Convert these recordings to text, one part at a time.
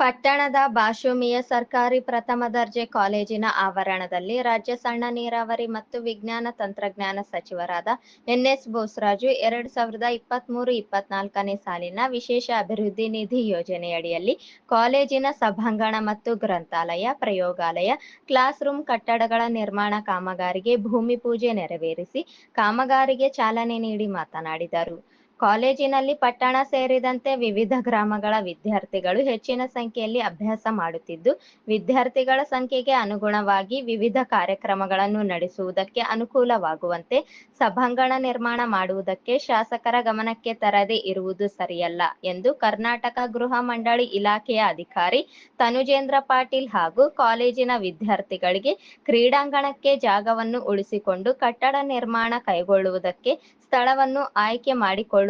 ಪಟ್ಟಣದ ಬಾಶುಮಿಯ ಸರ್ಕಾರಿ ಪ್ರಥಮ ದರ್ಜೆ ಕಾಲೇಜಿನ ಆವರಣದಲ್ಲಿ ರಾಜ್ಯ ಸಣ್ಣ ನೀರಾವರಿ ಮತ್ತು ವಿಜ್ಞಾನ ತಂತ್ರಜ್ಞಾನ ಸಚಿವರಾದ ಎನ್ಎಸ್ ಬೋಸರಾಜು ಎರಡ್ ಸಾವಿರದ ಇಪ್ಪತ್ತ್ ಮೂರು ಇಪ್ಪತ್ನಾಲ್ಕನೇ ಸಾಲಿನ ವಿಶೇಷ ಅಭಿವೃದ್ಧಿ ನಿಧಿ ಯೋಜನೆಯಡಿಯಲ್ಲಿ ಕಾಲೇಜಿನ ಸಭಾಂಗಣ ಮತ್ತು ಗ್ರಂಥಾಲಯ, ಪ್ರಯೋಗಾಲಯ ಕ್ಲಾಸ್ ರೂಮ್ ಕಟ್ಟಡಗಳ ನಿರ್ಮಾಣ ಕಾಮಗಾರಿಗೆ ಭೂಮಿ ಪೂಜೆ ನೆರವೇರಿಸಿ ಕಾಮಗಾರಿಗೆ ಚಾಲನೆ ನೀಡಿ ಮಾತನಾಡಿದರು. ಕಾಲೇಜಿನಲ್ಲಿ ಪಟ್ಟಣ ಸೇರಿದಂತೆ ವಿವಿಧ ಗ್ರಾಮಗಳ ವಿದ್ಯಾರ್ಥಿಗಳು ಹೆಚ್ಚಿನ ಸಂಖ್ಯೆಯಲ್ಲಿ ಅಭ್ಯಾಸ ಮಾಡುತ್ತಿದ್ದು, ವಿದ್ಯಾರ್ಥಿಗಳ ಸಂಖ್ಯೆಗೆ ಅನುಗುಣವಾಗಿ ವಿವಿಧ ಕಾರ್ಯಕ್ರಮಗಳನ್ನು ನಡೆಸುವುದಕ್ಕೆ ಅನುಕೂಲವಾಗುವಂತೆ ಸಭಾಂಗಣ ನಿರ್ಮಾಣ ಮಾಡುವುದಕ್ಕೆ ಶಾಸಕರ ಗಮನಕ್ಕೆ ತರದೇ ಇರುವುದು ಸರಿಯಲ್ಲ ಎಂದು ಕರ್ನಾಟಕ ಗೃಹ ಮಂಡಳಿ ಇಲಾಖೆಯ ಅಧಿಕಾರಿ ತನುಜೇಂದ್ರ ಪಾಟೀಲ್ ಹಾಗೂ ಕಾಲೇಜಿನ ವಿದ್ಯಾರ್ಥಿಗಳಿಗೆ ಕ್ರೀಡಾಂಗಣಕ್ಕೆ ಜಾಗವನ್ನು ಉಳಿಸಿಕೊಂಡು ಕಟ್ಟಡ ನಿರ್ಮಾಣ ಕೈಗೊಳ್ಳುವುದಕ್ಕೆ ಸ್ಥಳವನ್ನು ಆಯ್ಕೆ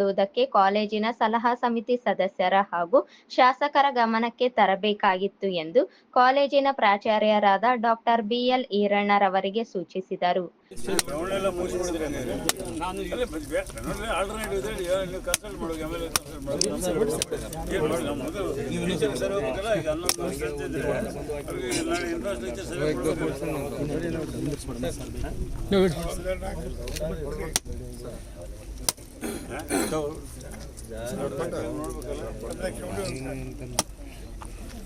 ಮಾಡಿಕೊಳ್ಳುವುದಕ್ಕೆ ಕಾಲೇಜಿನ ಸಲಹಾ ಸಮಿತಿ ಸದಸ್ಯರ ಹಾಗೂ ಶಾಸಕರ ಗಮನಕ್ಕೆ ತರಬೇಕಾಗಿತ್ತು ಎಂದು ಕಾಲೇಜಿನ ಪ್ರಾಚಾರ್ಯರಾದ ಡಾಕ್ಟರ್ ಬಿಎಲ್ ಈರಣ್ಣರವರಿಗೆ ಸೂಚಿಸಿದರು. ಬಾರ್ಡರ್ ಒಂದು ಹೈಟ್ ಸರಿ ಸರಿ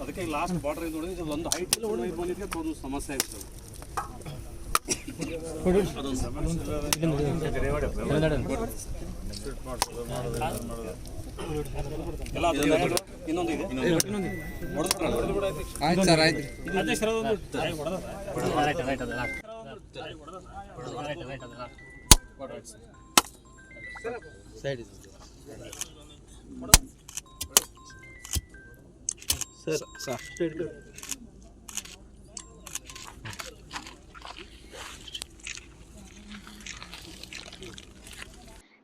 ಅದಕ್ಕೆ ಲಾಸ್ಟ್ ಬಾರ್ಡರ್ ಇದು ನೋಡಿದ್ರೆ ಒಂದು ಹೈಟ್ ಬಂದಿದ್ದಕ್ಕೆ ಒಂದು ಸಮಸ್ಯೆ ಆಯ್ತು ಎಲ್ಲ ಇನ್ನೊಂದು ಇದೆ ಆಯ್ತು ಸರ್ ಆಯ್ತು ಸೈಡ್ ಸರ್ ಸರ್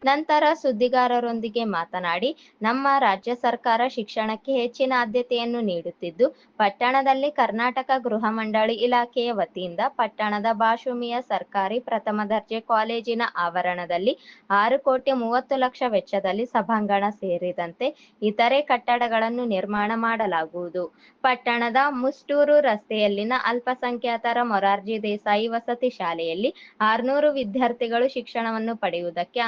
ನಂತರ ಸುದ್ದಿಗಾರರೊಂದಿಗೆ ಮಾತನಾಡಿ, ನಮ್ಮ ರಾಜ್ಯ ಸರ್ಕಾರ ಶಿಕ್ಷಣಕ್ಕೆ ಹೆಚ್ಚಿನ ಆದ್ಯತೆಯನ್ನು ನೀಡುತ್ತಿದ್ದು, ಪಟ್ಟಣದಲ್ಲಿ ಕರ್ನಾಟಕ ಗೃಹ ಮಂಡಳಿ ಇಲಾಖೆಯ ವತಿಯಿಂದ ಪಟ್ಟಣದ ಬಾಶುಮಿಯ ಸರ್ಕಾರಿ ಪ್ರಥಮ ದರ್ಜೆ ಕಾಲೇಜಿನ ಆವರಣದಲ್ಲಿ ಆರು ಕೋಟಿ ಮೂವತ್ತು ಲಕ್ಷ ವೆಚ್ಚದಲ್ಲಿ ಸಭಾಂಗಣ ಸೇರಿದಂತೆ ಇತರೆ ಕಟ್ಟಡಗಳನ್ನು ನಿರ್ಮಾಣ ಮಾಡಲಾಗುವುದು. ಪಟ್ಟಣದ ಮುಸ್ಟೂರು ರಸ್ತೆಯಲ್ಲಿನ ಅಲ್ಪಸಂಖ್ಯಾತರ ಮೊರಾರ್ಜಿ ದೇಸಾಯಿ ವಸತಿ ಶಾಲೆಯಲ್ಲಿ ಆರ್ನೂರು ವಿದ್ಯಾರ್ಥಿಗಳು ಶಿಕ್ಷಣವನ್ನು ಪಡೆಯುವುದಕ್ಕೆ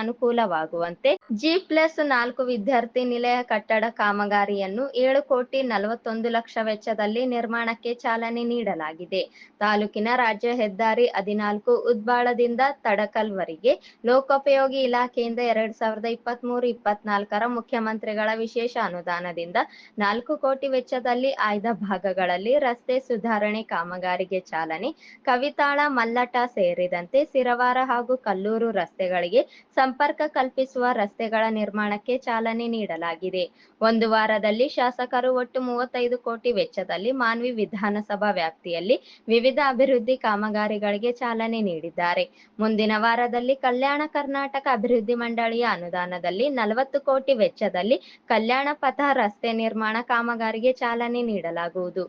ಅನುಕೂಲವಾಗುವಂತೆ ಜಿ ಪ್ಲಸ್ ನಾಲ್ಕು ವಿದ್ಯಾರ್ಥಿ ನಿಲಯ ಕಟ್ಟಡ ಕಾಮಗಾರಿಯನ್ನು ಏಳು ಕೋಟಿ ನಲವತ್ತೊಂದು ಲಕ್ಷ ವೆಚ್ಚದಲ್ಲಿ ನಿರ್ಮಾಣಕ್ಕೆ ಚಾಲನೆ ನೀಡಲಾಗಿದೆ. ತಾಲೂಕಿನ ರಾಜ್ಯ ಹೆದ್ದಾರಿ ಹದಿನಾಲ್ಕು ಉದ್ಬಾಳದಿಂದ ತಡಕಲ್ವರೆಗೆ ಲೋಕೋಪಯೋಗಿ ಇಲಾಖೆಯಿಂದ ಎರಡ್ ಸಾವಿರದ ಇಪ್ಪತ್ಮೂರು ಇಪ್ಪತ್ನಾಲ್ಕರ ಮುಖ್ಯಮಂತ್ರಿಗಳ ವಿಶೇಷ ಅನುದಾನದಿಂದ ನಾಲ್ಕು ಕೋಟಿ ವೆಚ್ಚದಲ್ಲಿ ಆಯ್ದ ಭಾಗಗಳಲ್ಲಿ ರಸ್ತೆ ಸುಧಾರಣೆ ಕಾಮಗಾರಿಗೆ ಚಾಲನೆ, ಕವಿತಾಳ ಮಲ್ಲಟ ಸೇರಿದಂತೆ ಸಿರವಾರ ಹಾಗೂ ಕಲ್ಲೂರು ರಸ್ತೆಗಳಿಗೆ ಸಂಪರ್ಕ ಕಲ್ಪಿಸುವ ರಸ್ತೆಗಳ ನಿರ್ಮಾಣಕ್ಕೆ ಚಾಲನೆ ನೀಡಲಾಗಿದೆ. ಒಂದು ವಾರದಲ್ಲಿ ಶಾಸಕರು ಒಟ್ಟು ಮೂವತ್ತೈದು ಕೋಟಿ ವೆಚ್ಚದಲ್ಲಿ ಮಾನ್ವಿ ವಿಧಾನಸಭಾ ವ್ಯಾಪ್ತಿಯಲ್ಲಿ ವಿವಿಧ ಅಭಿವೃದ್ಧಿ ಕಾಮಗಾರಿಗಳಿಗೆ ಚಾಲನೆ ನೀಡಿದ್ದಾರೆ. ಮುಂದಿನ ವಾರದಲ್ಲಿ ಕಲ್ಯಾಣ ಕರ್ನಾಟಕ ಅಭಿವೃದ್ಧಿ ಮಂಡಳಿಯ ಅನುದಾನದಲ್ಲಿ ನಲವತ್ತು ಕೋಟಿ ವೆಚ್ಚದಲ್ಲಿ ಕಲ್ಯಾಣ ಪಥ ರಸ್ತೆ ನಿರ್ಮಾಣ ಕಾಮಗಾರಿಗೆ ಚಾಲನೆ ನೀಡಲಾಗುವುದು.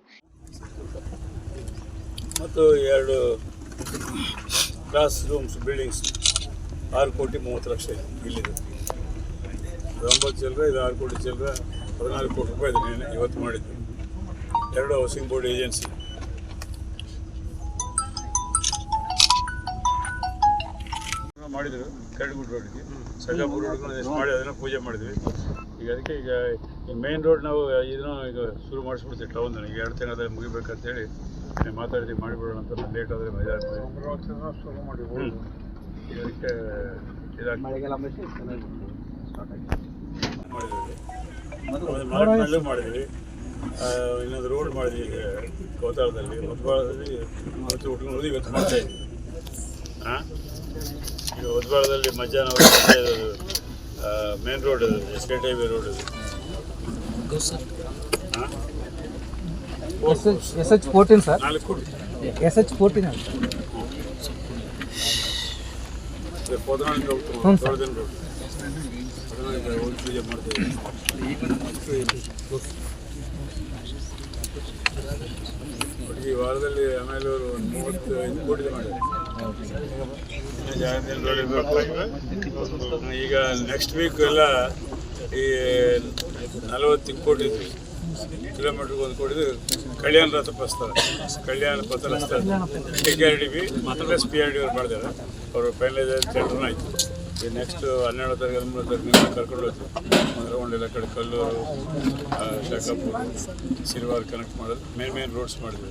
ಮತ್ತು ಎರಡು ಕ್ಲಾಸ್ ರೂಮ್ಸ್ ಬಿಲ್ಡಿಂಗ್ಸ್ ಆರು ಕೋಟಿ ಮೂವತ್ತು ಲಕ್ಷ ಇದೆ ಇಲ್ಲಿದೆ. ಇದು ಒಂಬತ್ತು ಚಿಲ್ಲರೆ ಇದು ಆರು ಕೋಟಿ ಚಿಲ್ಲರೆ ಹದಿನಾಲ್ಕು ಕೋಟಿ ರೂಪಾಯಿ ಇದೆ ನೀನು ಇವತ್ತು ಮಾಡಿದ್ದು. ಎರಡು ಹೌಸಿಂಗ್ ಬೋರ್ಡ್ ಏಜೆನ್ಸಿ ಮಾಡಿದರು ಕರಡುಗುಡ್ ರೋಡ್ಗೆ. ಸಜಾಪುರ ರೋಡ್ಗೆ ಮಾಡಿ ಅದನ್ನು ಪೂಜೆ ಮಾಡಿದ್ವಿ. ಈಗ ಅದಕ್ಕೆ ಈಗ ಮೇನ್ ರೋಡ್ ನಾವು ಇದನ್ನು ಈಗ ಶುರು ಮಾಡಿಸ್ಬಿಡ್ತೀವಿ ಟೌನ್ ಈಗ ಎರಡು ತಿಂಗಳಲ್ಲಿ ಮುಗಿಬೇಕಂತೇಳಿ ನೀವು ಮಾತಾಡಿದ್ವಿ ಮಾಡಿಬಿಡೋಣ ಅಂತ ಲೇಟ್ ಆದರೆ ಇದಾಗ್ತದೆ ಈಗ ಅದಕ್ಕೆ ಇದಾಗ್ತದೆ ಮಾಡಿದ್ವಿ. ಇನ್ನೊಂದು ರೋಡ್ ಮಾಡಿದ್ವಿ. ಈಗ ಕೋತಾಳದಲ್ಲಿ. ಉದ್ಬಾಳದಲ್ಲಿ ಮತ್ತು ಉಟ್ಕೊಂಡು ಇವತ್ತು ಮಾಡ್ತಾ ಇದ್ವಿ. ಹಾಂ ಈಗ ಉದ್ಬಾಳದಲ್ಲಿ ಮಧ್ಯಾಹ್ನ main road S K highway road ಅದು. ಹಾಂ S H S H fourteen sir S H fourteen ಅಂತ ಪೋದನಾಳಿಂದ ಹೋಗ್ತೀವಿ ಹ್ಞೂ ಸರ್. ದೊಡ್ಡದಿನ ರೋಡ್ ಪೋದನಾಳಿಂದ ಹೋಗಿ ಪೂಜೆ ಮಾಡ್ತೀವಿ ಈ ವಾರದಲ್ಲಿ ಆಮೇಲೆ ಅವರು ಮೂವತ್ತು ಐದು ಕೋಟಿ ಮಾಡಿದ್ದಾರೆ ಈಗ ನೆಕ್ಸ್ಟ್ ವೀಕ್ ಎಲ್ಲ ಈ ನಲವತ್ತು ಕೋಟಿ ಕಿಲೋಮೀಟರ್ಗೆ ಒಂದು ಕೋಟಿ ಕಲ್ಯಾಣ ರಥ ಪ್ರಸ್ತಾರ. ಕಲ್ಯಾಣ ಪಥ ರಸ್ತೆ T R D B P R D ಅವ್ರು ಮಾಡಿದ್ದಾರೆ ಅವರು ಫೈನಲೈಸ್ ಟೆಂಡರ್ನ ಆಯಿತು. ಈ ನೆಕ್ಸ್ಟ್ ಹನ್ನೆರಡು ತಾರೀಕು ಹದಿಮೂರು ತಾರೀಕು ಕರ್ಕೊಂಡು ಹೋಗ್ತೀವಿ. ಮಧುರಗೊಂಡೆಲ್ಲ ಕಡೆ ಕಲ್ಲೂರು ಶಾಖಾಪುರ ಸಿರಿವಾರ್ ಕನೆಕ್ಟ್ ಮಾಡೋದು. ಮೇನ್ ಮೇನ್ ರೋಡ್ಸ್ ಮಾಡಿದ್ವಿ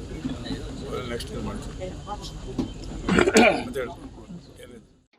ನೆಕ್ಸ್ಟ್ ಇದು ಮಾಡ್ತೀವಿ. ಅಂತ ಹೇಳಿ. ಏನಿದೆ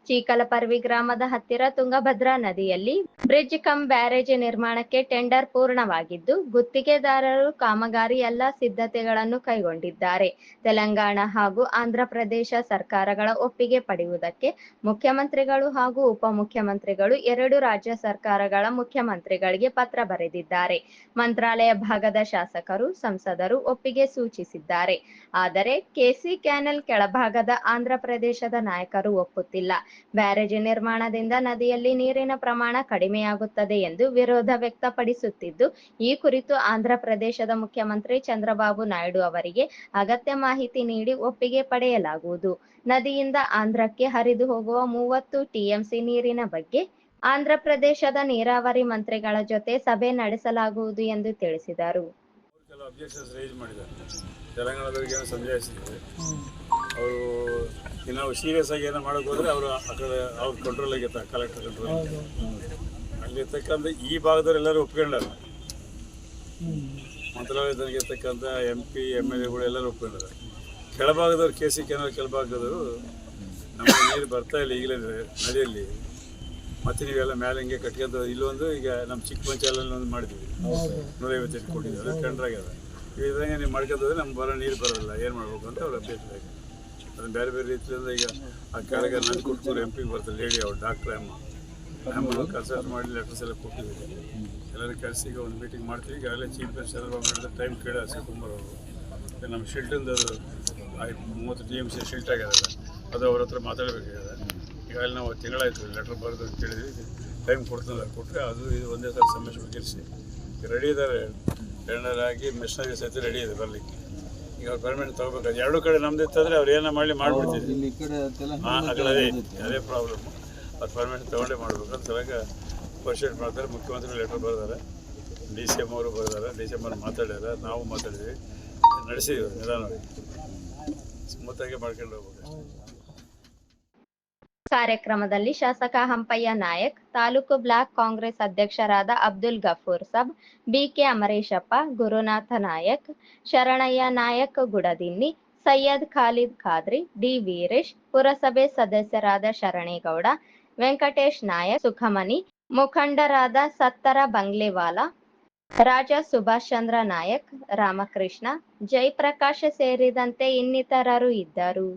ಚೀಕಲಪರ್ವಿ ಗ್ರಾಮದ ಹತ್ತಿರ ತುಂಗಭದ್ರಾ ನದಿಯಲ್ಲಿ ಬ್ರಿಡ್ಜ್ ಕಂ ಬ್ಯಾರೇಜ್ ನಿರ್ಮಾಣಕ್ಕೆ ಟೆಂಡರ್ ಪೂರ್ಣವಾಗಿದ್ದು, ಗುತ್ತಿಗೆದಾರರು ಕಾಮಗಾರಿ ಎಲ್ಲ ಸಿದ್ಧತೆಗಳನ್ನು ಕೈಗೊಂಡಿದ್ದಾರೆ. ತೆಲಂಗಾಣ ಹಾಗೂ ಆಂಧ್ರ ಪ್ರದೇಶ ಸರ್ಕಾರಗಳ ಒಪ್ಪಿಗೆ ಪಡೆಯುವುದಕ್ಕೆ ಮುಖ್ಯಮಂತ್ರಿಗಳು ಹಾಗೂ ಉಪಮುಖ್ಯಮಂತ್ರಿಗಳು ಎರಡು ರಾಜ್ಯ ಸರ್ಕಾರಗಳ ಮುಖ್ಯಮಂತ್ರಿಗಳಿಗೆ ಪತ್ರ ಬರೆದಿದ್ದಾರೆ. ಮಂತ್ರಾಲಯ ಭಾಗದ ಶಾಸಕರು, ಸಂಸದರು ಒಪ್ಪಿಗೆ ಸೂಚಿಸಿದ್ದಾರೆ. ಆದರೆ ಕೆಸಿ ಕ್ಯಾನೆಲ್ ಕೆಳಭಾಗದ ಆಂಧ್ರ ಪ್ರದೇಶದ ನಾಯಕರು ಒಪ್ಪುತ್ತಿಲ್ಲ. ಬ್ಯಾರೇಜ್ ನಿರ್ಮಾಣದಿಂದ ನದಿಯಲ್ಲಿ ನೀರಿನ ಪ್ರಮಾಣ ಕಡಿಮೆಯಾಗುತ್ತದೆ ಎಂದು ವಿರೋಧ ವ್ಯಕ್ತಪಡಿಸುತ್ತಿದ್ದು ಈ ಕುರಿತು ಆಂಧ್ರ ಪ್ರದೇಶದ ಮುಖ್ಯಮಂತ್ರಿ ಚಂದ್ರಬಾಬು ನಾಯ್ಡು ಅವರಿಗೆ ಅಗತ್ಯ ಮಾಹಿತಿ ನೀಡಿ ಒಪ್ಪಿಗೆ ಪಡೆಯಲಾಗುವುದು. ನದಿಯಿಂದ ಆಂಧ್ರಕ್ಕೆ ಹರಿದು ಹೋಗುವ ಮೂವತ್ತು ಟಿಎಂಸಿ ನೀರಿನ ಬಗ್ಗೆ ಆಂಧ್ರ ಪ್ರದೇಶದ ನೀರಾವರಿ ಮಂತ್ರಿಗಳ ಜೊತೆ ಸಭೆ ನಡೆಸಲಾಗುವುದು ಎಂದು ತಿಳಿಸಿದರು. ಅವರು ಇನ್ನು ನಾವು ಸೀರಿಯಸ್ ಆಗಿ ಏನೋ ಮಾಡೋಕೆ ಹೋದ್ರೆ ಅವರು ಆ ಕಡೆ ಅವ್ರ ಕಂಟ್ರೋಲಾಗಿ ಕಲೆಕ್ಟರ್ ಕಂಟ್ರೋಲ್ ಅಲ್ಲಿರ್ತಕ್ಕಂಥ ಈ ಭಾಗದವ್ರು ಎಲ್ಲರೂ ಒಪ್ಕೊಂಡಾರ. ಮಂತ್ರಾಲಯದಲ್ಲಿ ಇರ್ತಕ್ಕಂಥ ಎಂ ಪಿ ಎಂ ಎಲ್ ಎಗಳು ಎಲ್ಲರೂ ಒಪ್ಕೊಂಡಾರ. ಕೆಳಭಾಗದವ್ರು ಕೆ ಸಿ ಕೆನಲ್ ಕೆಳಭಾಗದವರು ನಮಗೆ ನೀರು ಬರ್ತಾ ಇಲ್ಲ ಈಗಲೇ ನದಿಯಲ್ಲಿ. ಮತ್ತೆ ನೀವೆಲ್ಲ ಮೇಲೆ ಹಿಂಗೆ ಕಟ್ಕೊಂತ ಇಲ್ಲೊಂದು ಈಗ ನಮ್ಮ ಚಿಕ್ಕ ಪಂಚಾಯಲ್ಲಿ ಒಂದು ಮಾಡಿದ್ವಿ ನೂರೈವತ್ತೆಂಟು ಕೋಟಿ ಅದು ಟೆಂಡ್ರ್ ಆಗ್ಯದ ಇದ್ರಂಗೆ ನೀವು ಮಾಡ್ಕೊಂತಂದ್ರೆ ನಮ್ಗೆ ಬರೋ ನೀರು ಬರೋಲ್ಲ ಏನು ಮಾಡ್ಬೇಕು ಅಂತ ಅವ್ರು ಅಭ್ಯರ್ಥಿ ಬೇರೆ ಬೇರೆ ರೀತಿಯಿಂದ ಈಗ ಆ ಕೆಳಗೆ ನನ್ನ ಕುಡ್ಕೂರು ಎಂ ಪಿಗೆ ಬರ್ತಾರೆ ಲೇಡಿ ಅವ್ರು ಡಾಕ್ಟ್ರ್ ಅಮ್ಮ ಅಮ್ಮನ ಕನ್ಸಲ್ಟ್ ಮಾಡಿ ಲೆಟರ್ಸ್ ಎಲ್ಲ ಕೊಟ್ಟಿದ್ದೀವಿ ಎಲ್ಲರೂ ಕರೆಸಿ ಒಂದು ಮೀಟಿಂಗ್ ಮಾಡ್ತೀವಿ. ಈಗ ಅಲ್ಲೇ ಚೀಫ್ ಮಿನಿಸ್ಟರ್ ಮಾಡಿದ ಟೈಮ್ ಕೇಳಿ ಶಿವಕುಮಾರ್ ಅವರು ನಮ್ಮ ಶಿಲ್ಟಿಂದ ಆಯ್ತು, ಮೂವತ್ತು ಡಿ ಎಂ ಸಿ ಶಿಲ್ಟ್ ಆಗ್ಯದಲ್ಲ, ಅದು ಅವ್ರ ಹತ್ರ ಮಾತಾಡಬೇಕಾಗಿದೆ ಈಗ ಅಲ್ಲಿ ನಾವು ತಿಂಗಳಾಯ್ತು ಲೆಟ್ರ್ ಬರೆದು ಕೇಳಿದ್ವಿ ಟೈಮ್ ಕೊಡ್ತಾರೆ ಕೊಟ್ಟರೆ ಅದು ಇದು ಒಂದೇ ಸಲ ಸಮಸ್ಯೆ ಬಗೆಹರಿಸಿ ರೆಡಿ ಇದ್ದಾರೆ. ಟೆಂಡರ್ ಆಗಿ ಮಿಷನರಿ ಸಹಿತ ರೆಡಿ ಇದೆ ಬರಲಿಕ್ಕೆ. ಈಗ ಅವ್ರು ಪರ್ಮಿಟ್ ಎರಡು ಕಡೆ ನಮ್ದು ಇತ್ತಂದ್ರೆ ಅವ್ರು ಏನೋ ಮಾಡಲಿ ಮಾಡಿಬಿಡ್ತೀವಿ ಹಾಂ ಅದೇ. ಅದೇ ಪ್ರಾಬ್ಲಮ್ ಅದು ಪರ್ಮಿಟ್ ತೊಗೊಂಡೇ ಮಾಡಬೇಕು ಅಂತ ಸಲಗ ಪರ್ಶೇಟ್ ಮಾಡ್ತಾರೆ. ಮುಖ್ಯಮಂತ್ರಿ ಲೆಟರ್ ಬರೆದಾರೆ. ಡಿ ಸಿ ಎಂ ಅವರು ಬರ್ದಾರೆ. ಡಿ ಸಿ ಎಂ ಅವ್ರು ಮಾತಾಡ್ಯಾರ. ನಾವು ಮಾತಾಡಿದ್ವಿ. ನಡೆಸಿದ್ವಿ ನಿಧಾನವಾಗಿ. ಸ್ಮೂತಾಗಿ ಮಾಡ್ಕೊಂಡು ಹೋಗ್ಬೇಕು ಕಾರ್ಯಕ್ರಮದಲ್ಲಿ ಶಾಸಕ ಹಂಪಯ್ಯ ನಾಯಕ್, ತಾಲೂಕು ಬ್ಲಾಕ್ ಕಾಂಗ್ರೆಸ್ ಅಧ್ಯಕ್ಷರಾದ Abdul Gafoor sab, B K Amareshappa, Gurunatha Nayak, Sharanayya Nayak Gudadinni, Syed Khalid Khadri, D Veeresh, ಪುರಸಭೆ ಸದಸ್ಯರಾದ ಶರಣೇಗೌಡ, ವೆಂಕಟೇಶ್ ನಾಯಕ್, ಸುಖಮನಿ, ಮುಖಂಡರಾದ ಸತ್ತರ ಬಂಗ್ಲೆವಾಲ, ರಾಜ ಸುಭಾಷ್ ಚಂದ್ರ ನಾಯಕ್, ರಾಮಕೃಷ್ಣ, ಜಯಪ್ರಕಾಶ್ ಸೇರಿದಂತೆ ಇನ್ನಿತರರು ಇದ್ದರು.